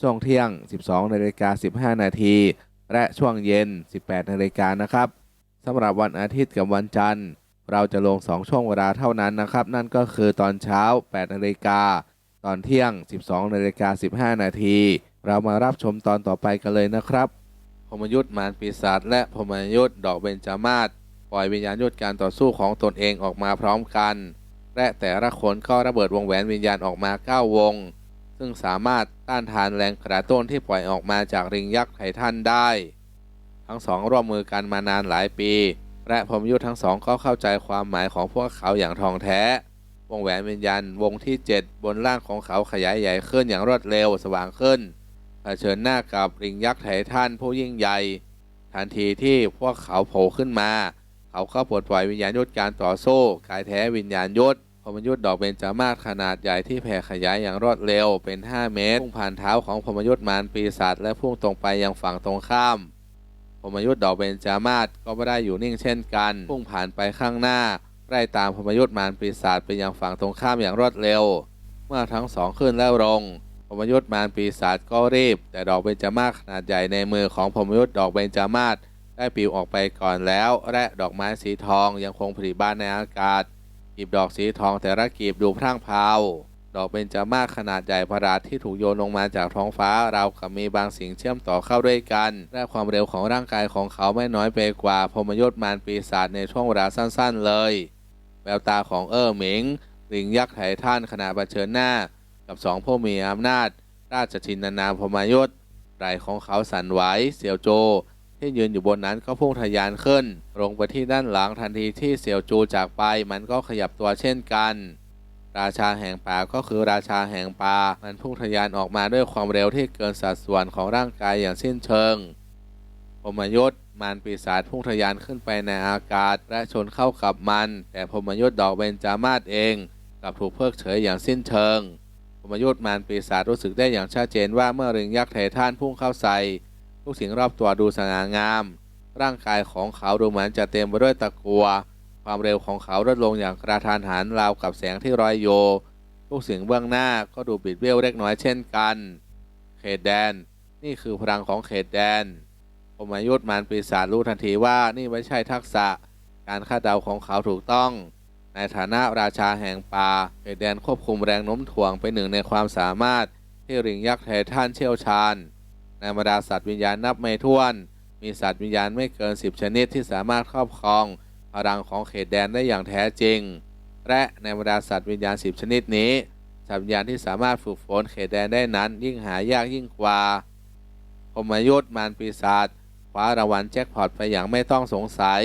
ช่วงเที่ยง 12นาฬิกา15 นาที และช่วงเย็น 18นาฬิกานะครับสำหรับวันอาทิตย์กับวันจันทร์ เราจะลง 2 ช่วงเวลาเท่านั้นนะครับ นั่นก็คือตอนเช้า 8นาฬิกาตอนเที่ยง 12นาฬิกา15 นาที เรามารับชมตอนต่อไปกันเลยนะครับพมยุทธ์มารปีศาจและพมยุทธ์ดอกเบญจมาศปล่อยวิญญาณยุทธการต่อสู้ของตนเองออกมาพร้อมกัน และแต่ละคนก็ระเบิดวงแหวนวิญญาณออกมา 9 วง ซึ่งสามารถต้านทานแรงกระตุ้นที่ปล่อยออกมาจากริงยักษ์ไททันได้ ทั้งสองร่วมมือกันมานานหลายปี และพรมยุทธ์ทั้งสองก็เข้าใจความหมายของพวกเขาอย่างทองแท้ วงแหวนวิญญาณวงที่ 7 บนล่างของเขาขยายใหญ่ขึ้นอย่างรวดเร็วสว่างขึ้นเผชิญหน้ากับริงยักษ์ไททันผู้ยิ่งใหญ่ทันทีที่พวกเขาโผล่ขึ้นมา เขาก็ปลดปล่อยวิญญาณยุทธการต่อสู้กายแท้วิญญาณยุทธ พรมยุทธ์ดอกเบญจมาศขนาดใหญ่ที่แผ่ขยายอย่างรวดเร็วเป็น 5 เมตรพุ่งผ่านเท้าของพรมยุทธ์มารปีศาจและพุ่งตรงไปยังฝั่งตรงข้ามพรมยุทธ์ดอกเบญจมาศก็ไม่ได้อยู่นิ่งเช่นกัน พุ่งผ่านไปข้างหน้าไล่ตามพรมยุทธ์มารปีศาจไปยังฝั่งตรงข้ามอย่างรวดเร็ว เมื่อทั้งสองขึ้นแล้วลงพรมยุทธ์มารปีศาจก็รีบ แต่ดอกเบญจมาศขนาดใหญ่ในมือของพรมยุทธ์ดอกเบญจมาศได้ปลิวออกไปก่อนแล้ว และดอกไม้สีทองยังคงผลิบานในอากาศ กลีบดอกสีทองแต่ละกลีบดูพร่างพราว ดอกเบญจมาศขนาดใหญ่ประหลาดที่ถูกโยนลงมาจากท้องฟ้า เรากับมีบางสิ่งเชื่อมต่อเข้าด้วยกัน และความเร็วของร่างกายของเขาไม่น้อยไปกว่าพมยุทธ์มารปีศาจในช่วงเวลาสั้นๆ เลย แววตาของเออร์หมิงลิงยักษ์ไททันขณะเผชิญหน้า กับสองผู้มีอำนาจ ราชชินนานามพมยุทธ์ไหล่ของเขาสั่นไหวเสี่ยวโจ ที่ยืนอยู่บนนั้นก็พุ่งทะยานขึ้น ลงไปที่ด้านหลังทันทีที่เสี่ยวจูจากไป มันก็ขยับตัวเช่นกัน ราชาแห่งป่าก็คือราชาแห่งป่ามันพุ่งทะยานออกมาด้วยความเร็วที่เกินสัดส่วนของร่างกายอย่างสิ้นเชิงพมยุทธ์มารปีศาจพุ่งทะยานขึ้นไปในอากาศ และชนเข้ากับมัน แต่พมยุทธ์ดอกเบญจมาศเองกลับถูกเพิกเฉยอย่างสิ้นเชิงพมยุทธ์มารปีศาจรู้สึกได้อย่างชัดเจนว่าเมื่อริงยักษ์ไททันพุ่งเข้าใส่ ทุกสิ่งรอบตัวดูสง่างาม ร่างกายของเขาดูเหมือนจะเต็มไปด้วยตะกัว ความเร็วของเขาลดลงอย่างกระทันหันราวกับแสงที่ลอยโย ทุกสิ่งเบื้องหน้าก็ดูบิดเบี้ยวเล็กน้อยเช่นกัน เขตแดน นี่คือพลังของเขตแดนพรหมยุทธ์มารปีศาจรู้ทันทีว่านี่ไม่ใช่ทักษะ การคาดเดาของเขาถูกต้อง ในฐานะราชาแห่งป่าเขตแดนควบคุมแรงโน้มถ่วงเป็นหนึ่งในความสามารถที่ริงยักษ์ไททันเชี่ยวชาญ ในบรรดาสัตว์วิญญาณนับไม่ถ้วน มีสัตว์วิญญาณไม่เกิน 10 ชนิดที่สามารถครอบครองพลังของเขตแดนได้อย่างแท้จริง และในบรรดาสัตว์วิญญาณ 10 ชนิดนี้ สัตว์วิญญาณที่สามารถฝึกฝนเขตแดนได้นั้น ยิ่งหายากยิ่งกว่าพมยุทธ์มารปีศาจคว้ารางวัลแจ็คพอตไปอย่างไม่ต้องสงสัย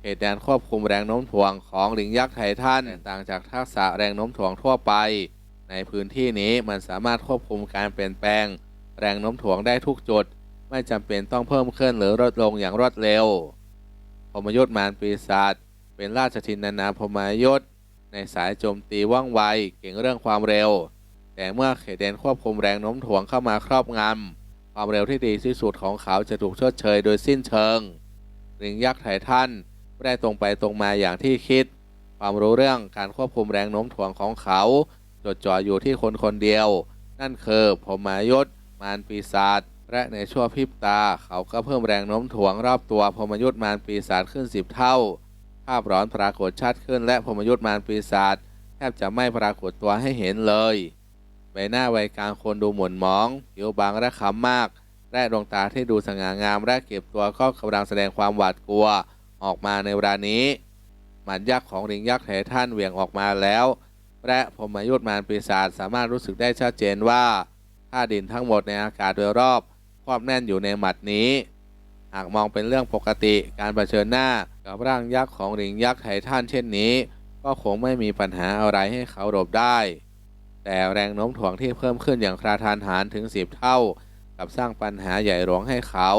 เขตแดนควบคุมแรงโน้มถ่วงของลิงยักษ์ไททันต่างจากทักษะแรงโน้มถ่วงทั่วไป ในพื้นที่นี้มันสามารถควบคุมการเปลี่ยนแปลง แรงโน้มถ่วงได้ทุกจุด ไม่จำเป็นต้องเพิ่มขึ้นหรือลดลงอย่างรวดเร็วพมยุทธ์มารปีศาจเป็นราชทินนานาพรหมยุทธ์ในสายโจมตีว่องไวเก่งเรื่องความเร็ว แต่เมื่อเขตแดนควบคุมแรงโน้มถ่วงเข้ามาครอบงำความเร็วที่ดีที่สุดของเขาจะถูกชดเชยโดยสิ้นเชิงลิงยักษ์ไททันไม่ได้ตรงไปตรงมาอย่างที่คิด ความรู้เรื่องการควบคุมแรงโน้มถ่วงของเขาจดจ่ออยู่ที่คนคนเดียว นั่นคือพรหมยุทธ์ มารปีศาจและในชั่วพริบตา เขาก็เพิ่มแรงโน้มถ่วงรอบตัวพมยุทธ์มารปีศาจขึ้นสิบเท่า ภาพร้อนปรากฏชัดขึ้นและพมยุทธ์มารปีศาจแทบจะไม่ปรากฏตัวให้เห็นเลย ใบหน้าวัยกลางคนดูหม่นหมองผิวบางและขำมาก และดวงตาที่ดูสง่างามและเก็บตัวก็กำลังแสดงความหวาดกลัวออกมาในเวลานี้หมัดยักษ์ของลิงยักษ์ไททันเหวี่ยงออกมาแล้ว และพมยุทธมารปีศาจสามารถรู้สึกได้ชัดเจนว่า ท่าดินทั้งหมดในอากาศโดยรอบครอบแน่นอยู่ในหมัดนี้ หากมองเป็นเรื่องปกติการเผชิญหน้ากับร่างยักษ์ของลิงยักษ์ไททันเช่นนี้ ก็คงไม่มีปัญหาอะไรให้เขาหลบได้ แต่แรงโน้มถ่วงที่เพิ่มขึ้นอย่างคราทานหารถึง10เท่า กับสร้างปัญหาใหญ่หลวงให้เขา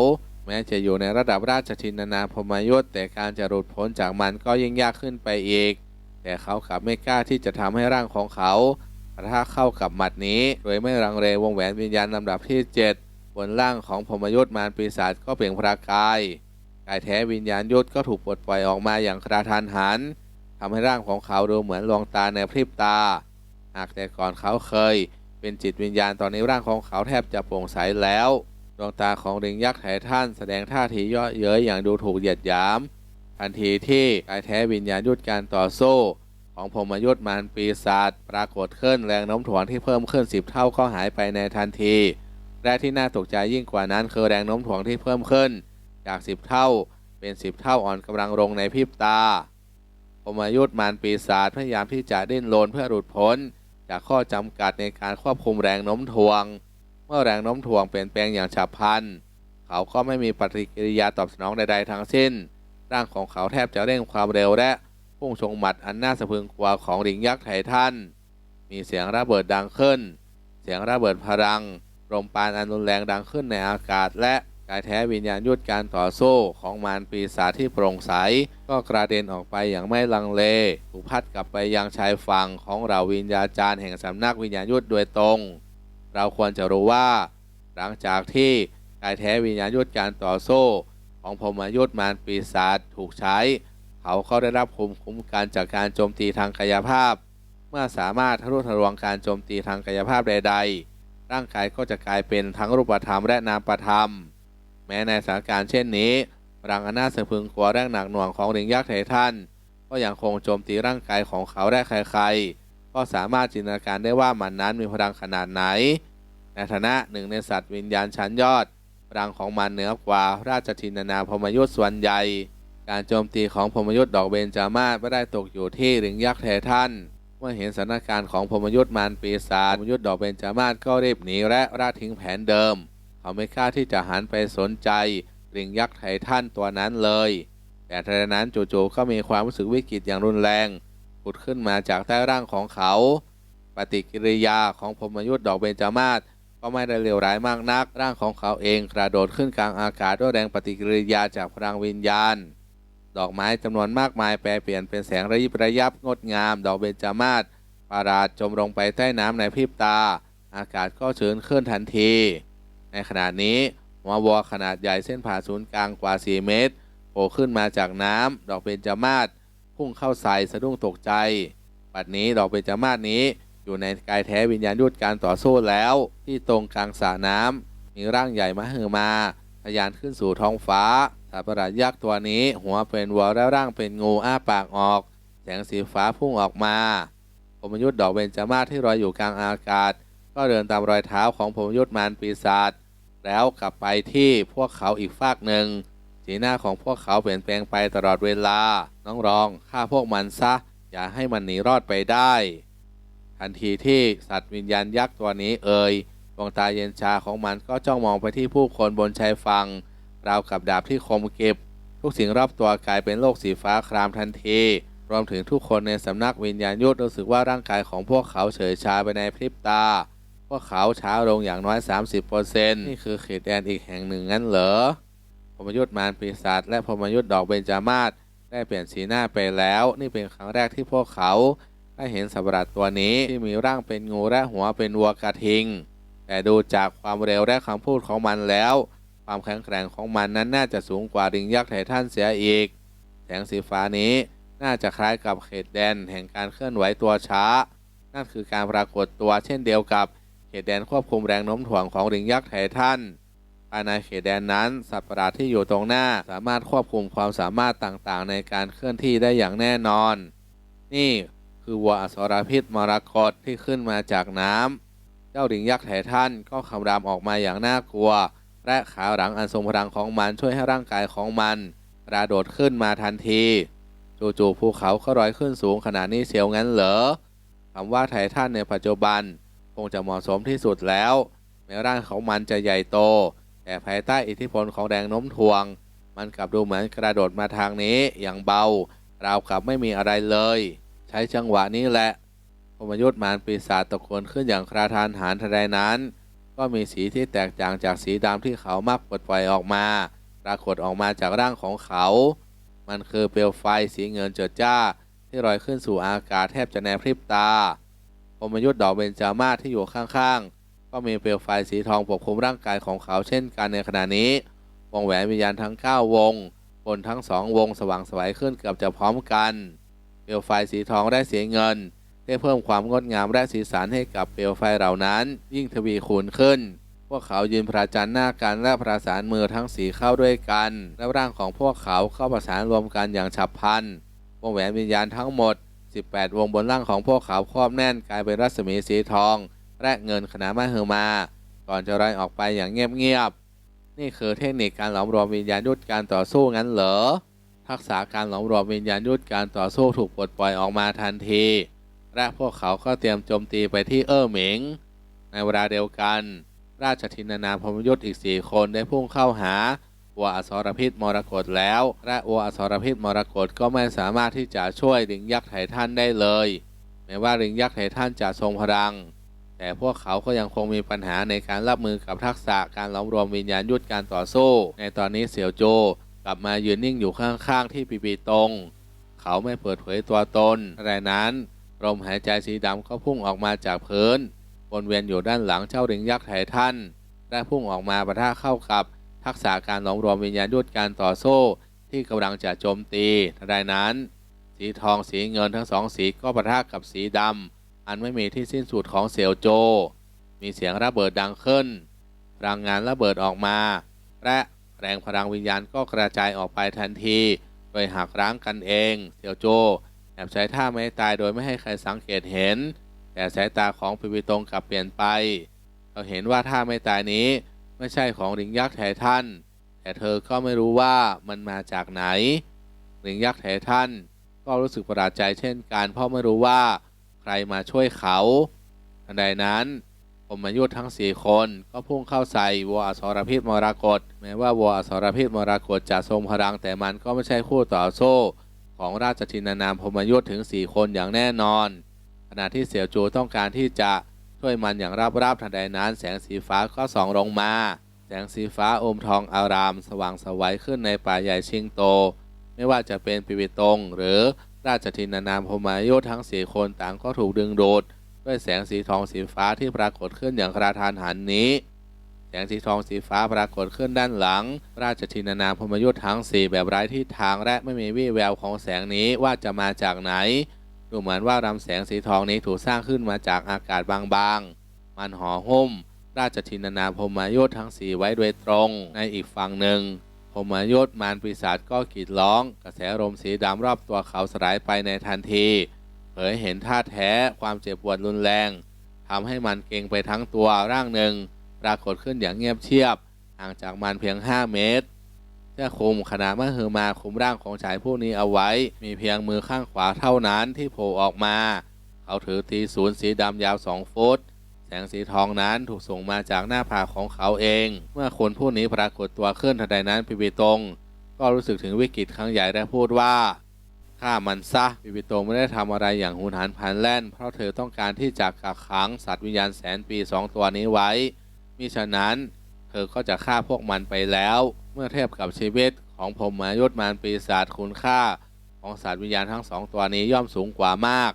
แม้จะอยู่ในระดับราชทินนาพรหมยุทธแต่การจะหลุดพ้นจากมันก็ยิ่งยากขึ้นไปอีก แต่เขากลับไม่กล้าที่จะทำให้ร่างของเขา ปะทะเข้ากับหมัดนี้ โดยไม่รังเลวงแหวนวิญญาณลำดับที่ 7 บนร่างของพรมยุทธ์มารปีศาจก็เปล่งประกายกายแท้วิญญาณยุทธก็ถูกปลดปล่อยออกมาอย่างกระทันหันทำให้ร่างของเขาดูเหมือนดวงตาในพริบตา หากแต่ก่อนเขาเคย เป็นจิตวิญญาณตอนนี้ร่างของเขาแทบจะโปร่งใสแล้วดวงตาของลิงยักษ์ไททันแสดงท่าทีเย่อเย้ยอย่างดูถูกเหยียดหยาม ทันทีที่กายแท้วิญญาณยุทธการต่อสู้ ของพมยุทธ์มารปีศาจปรากฏขึ้นแรงโน้มถ่วงที่เพิ่มขึ้นสิบเท่าก็หายไปในทันที และที่น่าตกใจยิ่งกว่านั้นคือแรงโน้มถ่วงที่เพิ่มขึ้น จากสิบเท่าเป็นสิบเท่าอ่อนกำลังลงในพริบตาพมยุทธ์มารปีศาจพยายามที่จะดิ้นรนเพื่อหลุดพ้น จากข้อจำกัดในการควบคุมแรงโน้มถ่วง เมื่อแรงโน้มถ่วงเปลี่ยนแปลงอย่างฉับพลันเขาก็ไม่มีปฏิกิริยาตอบสนองใดๆทั้งสิ้น ร่างของเขาแทบจะเร่งความเร็วและ พุ่งชงหมัดอันน่าสะพรึงกลัวของลิงยักษ์ไททันมีเสียงระเบิดดังขึ้น เสียงระเบิดพลังลมปานอันรุนแรงดังขึ้นในอากาศและกายแท้วิญญาณยุทธการต่อสู้ของมารปีศาจที่โปร่งใส ก็กระเด็นออกไปอย่างไม่ลังเลถูกพัดกลับไปยังชายฝั่งของเราวิญญาจารย์แห่งสำนักวิญญาณยุทธโดยตรง เราควรจะรู้ว่า หลังจากที่กายแท้วิญญาณยุทธการต่อสู้ของพรหมยุทธมารปีศาจถูกใช้ เขาก็ได้รับภูมิคุ้มกันจากการโจมตีทางกายภาพ เมื่อสามารถทะลุทะลวงการโจมตีทางกายภาพใด ๆ ร่างกายก็จะกลายเป็นทั้งรูปธรรมและนามธรรม แม้ในสถานการณ์เช่นนี้พลังอนาสะพึงกลัวแรงหนักหน่วงของลิงยักษ์ไททันก็ยังคงโจมตีร่างกายของเขาได้ใครๆ ก็สามารถจินตนาการได้ว่ามันนั้นมีพลังขนาดไหน ในฐานะหนึ่งในสัตว์วิญญาณชั้นยอดพลังของมันเหนือกว่าราชทินนาพมยุทธ์ส่วนใหญ่ การโจมตีของพมยุทธ์ดอกเบญจามาศไม่ได้ตกอยู่ที่ลิงยักษ์ไททันเมื่อเห็นสถานการณ์ของพมยุทธ์มารปีศาจพมยุทธ์ดอกเบญจามาศก็รีบหนีและราทิ้งแผนเดิม เขาไม่กล้าที่จะหันไปสนใจลิงยักษ์ไททันตัวนั้นเลย แต่ทันนั้นจู่ๆก็มีความรู้สึกวิกฤตอย่างรุนแรงผุดขึ้นมาจากใต้ร่างของเขา ปฏิกิริยาของพมยุทธ์ดอกเบญจมาศก็ไม่ได้เลวร้ายมากนัก ร่างของเขาเองกระโดดขึ้นกลางอากาศด้วยแรงปฏิกิริยาจากพลังวิญญาณ ดอกไม้จำนวนมากมายแปรเปลี่ยนเป็นแสงระยิบระยับงดงาม ดอกเบญจมาศปาราดจมลงไปใต้น้ำในพริบตา อากาศก็ชื้นขึ้นทันที ในขณะนี้หัววัวขนาดใหญ่เส้นผ่าศูนย์กลางกว่า 4 เมตรโผล่ขึ้นมาจากน้ำดอกเบญจมาศพุ่งเข้าใส่สะดุ้งตกใจปัดนี้ดอกเบญจมาศนี้อยู่ในกายแท้วิญญาณยุทธการต่อสู้แล้ว ที่ตรงกลางสระน้ำมีร่างใหญ่มหึมาทะยานขึ้นสู่ท้องฟ้า สัตว์ประหลาดยักษ์ตัวนี้ หัวเป็นวัวและร่างเป็นงูอ้าปากออกแสงสีฟ้าพุ่งออกมาพมยุทธ์ดอกเบญจมาศที่ลอยอยู่กลางอากาศ ก็เดินตามรอยเท้าของพมยุทธ์มารปีศาจแล้วกลับไปที่พวกเขาอีกฝากหนึ่งสีหน้าของพวกเขาเปลี่ยนแปลงไปตลอดเวลา น้องรองฆ่าพวกมันซะ อย่าให้มันหนีรอดไปได้ ทันทีที่สัตว์วิญญาณยักษ์ตัวนี้เอ่ยดวงตาเย็นชาของมันก็จ้องมองไปที่ผู้คนบนชายฝั่ง ราวกับดาบที่คมเก็บ ทุกสิ่งรอบตัวกลายเป็นโลกสีฟ้าครามทันทีรวมถึงทุกคนในสำนักวิญญาณยุทธรู้สึกว่าร่างกายของพวกเขาเฉยชาไปในพริบตา พวกเขาช้าลงอย่างน้อย 30%นี่คือเขตแดนอีกแห่งหนึ่งงั้นเหรอพมยุทธ์มารปีศาจและพมยุทธ์ดอกเบญจมาศได้เปลี่ยนสีหน้าไปแล้ว นี่เป็นครั้งแรกที่พวกเขาได้เห็นสัตว์ประหลาดตัวนี้ที่มีร่างเป็นงูและหัวเป็นวัวกระทิง แต่ดูจากความเร็วและคำพูดของมันแล้ว ความแข็งแกร่งของมันนั้นน่าจะสูงกว่าลิงยักษ์ไททันเสียอีก แสงสีฟ้านี้น่าจะคล้ายกับเขตแดนแห่งการเคลื่อนไหวตัวช้า นั่นคือการปรากฏตัวเช่นเดียวกับเขตแดนควบคุมแรงโน้มถ่วงของลิงยักษ์ไททันภายในเขตแดนนั้นสัตว์ประหลาดที่อยู่ตรงหน้าสามารถควบคุมความสามารถต่างๆ ในการเคลื่อนที่ได้อย่างแน่นอน นี่คือวัวอสรพิษมรกตที่ขึ้นมาจากน้ำเจ้าลิงยักษ์ไททันก็คำรามออกมาอย่างน่ากลัว และขาหลังอันทรงพลังของมันช่วยให้ร่างกายของมันกระโดดขึ้นมาทันทีจู่ๆภูเขาก็ลอยขึ้นสูงขนาดนี้เสียวงั้นเหรอคำว่าไททันในปัจจุบัน คงจะเหมาะสมที่สุดแล้วแม้ร่างของมันจะใหญ่โต แต่ภายใต้อิทธิพลของแรงโน้มถ่วง มันกลับดูเหมือนกระโดดมาทางนี้อย่างเบาราวกับไม่มีอะไรเลย ใช้จังหวะนี้แหละพมยุทธ์มารปีศาจตะโกนขึ้นอย่างคราทานหานทันใดนั้น ก็มีสีที่แตกต่างจากสีดำที่เขามักปลดปล่อยออกมา ปรากฏออกมาจากร่างของเขา มันคือเปลวไฟสีเงินเจิดจ้า ที่ลอยขึ้นสู่อากาศแทบจะแนบพริบตาพมยุทธ์ดอกเบญจามาศที่อยู่ข้างๆ ก็มีเปลวไฟสีทองปกคลุมร่างกายของเขาเช่นกันในขณะนี้ วงแหวนวิญญาณทั้ง 9 วง บนทั้งสองวงสว่างไสวยขึ้นเกือบจะพร้อมกัน เปลวไฟสีทองและสีเงิน ได้เพิ่มความงดงามและสีสันให้กับเปลวไฟเหล่านั้น ยิ่งทวีคูณขึ้น พวกเขายืนประจันหน้ากันและประสานมือทั้งสีเข้าด้วยกัน และร่างของพวกเขาเข้าประสานรวมกันอย่างฉับพลันวงแหวนวิญญาณทั้งหมด 18 วงบนร่างของพวกเขาครอบแน่นกลายเป็นรัศมีสีทอง และเงินขนาดมหึมา ก่อนจะลอยออกไปอย่างเงียบๆนี่คือเทคนิคการหลอมรวมวิญญาณยุทธการต่อสู้งั้นเหรอทักษะการหลอมรวมวิญญาณยุทธการต่อสู้ถูกปลดปล่อยออกมาทันที และพวกเขาก็เตรียมโจมตีไปที่เอ้อเหมิง ในเวลาเดียวกัน ราชทินานามพมยุทธ์อีกสี่คนได้พุ่งเข้าหาวัวอสรพิษมรกตแล้ว และวัวอสรพิษมรกตก็ไม่สามารถที่จะช่วยลิงยักษ์ไททันได้เลย แม้ว่าลิงยักษ์ไททันจะทรงพลัง แต่พวกเขาก็ยังคงมีปัญหาในการรับมือกับทักษะการหลอมรวมวิญญาณยุทธการต่อสู้ ในตอนนี้เสี่ยวโจกลับมายืนนิ่งอยู่ข้างๆที่ปีปีตง เขาไม่เปิดเผยตัวตนอะไรนั้น ลมหายใจสีดำก็พุ่งออกมาจากพื้นวนเวียนอยู่ด้านหลังเจ้าลิงยักษ์ไททันและพุ่งออกมาประทะเข้ากับทักษะการหลอมรวมวิญญาณยุทธการต่อสู้ที่กำลังจะโจมตีทันใดนั้น สีทองสีเงินทั้งสองสีก็ประทะกับสีดำอันไม่มีที่สิ้นสุดของเสี่ยวโจ มีเสียงระเบิดดังขึ้นพลังงานระเบิดออกมา และแรงพลังวิญญาณก็กระจายออกไปทันที โดยหักร้างกันเอง เสี่ยวโจ แอบใช้ท่าไม่ตายโดยไม่ให้ใครสังเกตเห็น แต่สายตาของปิวิตงกลับเปลี่ยนไป เราเห็นว่าท่าไม่ตายนี้ไม่ใช่ของลิงยักษ์ไททันแต่เธอก็ไม่รู้ว่ามันมาจากไหนลิงยักษ์ไททันก็รู้สึกประหลาดใจเช่นกันเพราะไม่รู้ว่าใครมาช่วยเขาทันใดนั้นผมมายุทธทั้งสี่คนก็พุ่งเข้าใส่วัวอสรพิษมรกตแม้ว่าวัวอสรพิษมรกตจะทรงพลังแต่มันก็ไม่ใช่คู่ต่อสู้ ของราชทินานามพมยุทธถึงสี่คนอย่างแน่นอน ขณะที่เสี่ยวจูต้องการที่จะช่วยมันอย่างราบๆทันใดนั้น แสงสีฟ้าก็ส่องลงมา แสงสีฟ้าอมทองอาราม สว่างสวัยขึ้นในป่าใหญ่ชิงโต ไม่ว่าจะเป็นปิวิตง หรือราชทินานามพมายุทธทั้งสี่คนต่างก็ถูกดึงดูดด้วยแสงสีทองสีฟ้าที่ปรากฏขึ้นอย่างกระทานหันนี้ แสงสีทองสีฟ้าปรากฏขึ้นด้านหลัง ราชทินานามพมยุทธทั้งสี่แบบไร้ทิศทางและไม่มีวี่แววของแสงนี้ว่าจะมาจากไหน ดูเหมือนว่าลำแสงสีทองนี้ถูกสร้างขึ้นมาจากอากาศบางๆ มันห่อหุ้ม ราชทินานามพมยุทธทั้งสี่ไว้โดยตรง ในอีกฝั่งหนึ่งพมยุทธมารปีศาจก็กรีดร้อง กระแสลมสีดำรอบตัวเขาสลายไปในทันทีเผยเห็นท่าแท้ความเจ็บปวดรุนแรงทำให้มันเก่งไปทั้งตัวร่างหนึ่ง ปรากฏขึ้นอย่างเงียบเชียบ ห่างจากมันเพียง 5 เมตรเสื้อคลุมขนาดมหึมาคุมร่างของชายผู้นี้เอาไว้ มีเพียงมือข้างขวาเท่านั้นที่โผล่ออกมา เขาถือตีศูนย์สีดำยาว2ฟุต แสงสีทองนั้นถูกส่งมาจากหน้าผากของเขาเอง เมื่อคนผู้นี้ปรากฏตัวขึ้นทันใดนั้นปิปิตง ก็รู้สึกถึงวิกฤตครั้งใหญ่และพูดว่าฆ่ามันซะปิปิตงไม่ได้ทำอะไรอย่างหุนหันพลันแล่น เพราะเธอต้องการที่จะกักขังสัตว์วิญญาณแสนปีสองตัวนี้ไว้ มิฉะนั้น เธอก็จะฆ่าพวกมันไปแล้ว เมื่อเทียบกับชีวิตของผมมายุทธมารปีศาจคุณค่าของสัตว์วิญญาณทั้งสองตัวนี้ย่อมสูงกว่ามาก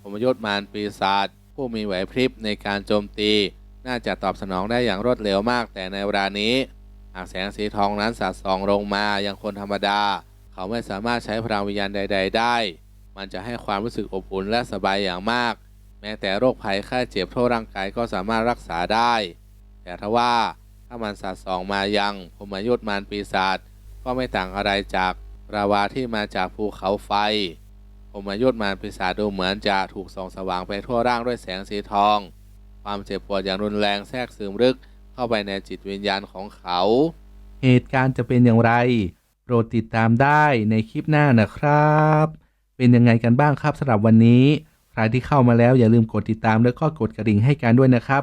ผมยุทธมารปีศาจผู้มีไหวพริบในการโจมตี น่าจะตอบสนองได้อย่างรวดเร็วมาก แต่ในเวลานี้หากแสงสีทองนั้นสาดส่องลงมายังคนธรรมดา เขาไม่สามารถใช้พลังวิญญาณใด ๆ ได้ มันจะให้ความรู้สึกอบอุ่นและสบายอย่างมาก แม้แต่โรคภัยไข้เจ็บทั่วร่างกายก็สามารถรักษาได้ แต่ทว่าถ้ามันสัตว์สองมายังพมยุทธ์มารปีศาจก็ไม่ต่างอะไรจากราวาที่มาจากภูเขาไฟพมยุทธ์มารปีศาจดูเหมือนจะถูกส่องสว่างไปทั่วร่างด้วยแสงสีทอง ความเจ็บปวดอย่างรุนแรงแทรกซึมลึกเข้าไปในจิตวิญญาณของเขา เหตุการณ์จะเป็นอย่างไรโปรดติดตามได้ในคลิปหน้านะครับ เป็นยังไงกันบ้างครับสำหรับวันนี้ ใครที่เข้ามาแล้วอย่าลืมกดติดตามและก็กดกระดิ่งให้การด้วยนะครับ